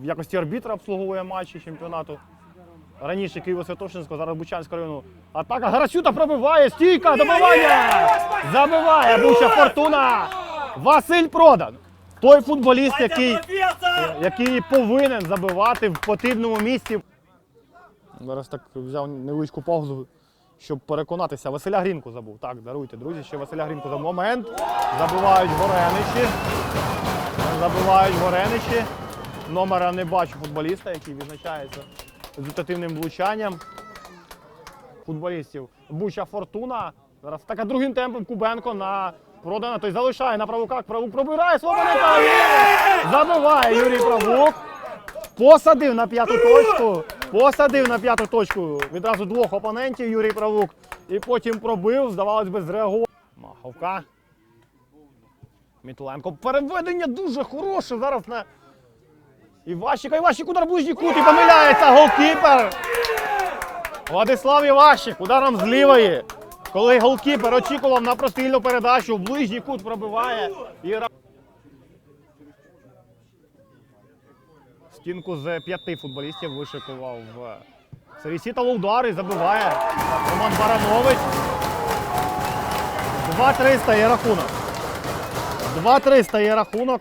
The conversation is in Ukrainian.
в якості арбітра обслуговує матчі чемпіонату. Раніше Києво-Святошинського, зараз Бучанського району. Атака Гарасюта пробиває, стійка, добивання! Забиває Буча Фортуна! Василь Продан. Той футболіст, який, який повинен забивати в потрібному місці. Зараз так взяв невеличку паузу, щоб переконатися. Василя Грінку забув. Так, даруйте, друзі, ще Василя Грінку за момент. Забивають Гореничі. Забивають Гореничі. Номера не бачу футболіста, який відзначається результативним влучанням футболістів. Буча Фортуна. Зараз така другим темпом Кубенко на продана. Той залишає на правуках. Правук пробирає Слободенка. і Забиває Юрій Правук. Посадив на п'яту точку. Посадив на п'яту точку відразу двох опонентів Юрій Правук. І потім пробив, здавалось би, зреагував. Маховка. Мітуленко. Переведення дуже хороше зараз на Іващика. Іващик удар ближній кут і помиляється голкіпер. Владислав Іващик ударом з лівої. Коли голкіпер очікував на прострільну передачу, в ближній кут пробиває. І... Стінку з п'яти футболістів вишикував Сергій удар і забиває Роман Баранович. 2-3 стає рахунок. 2-3 стає рахунок.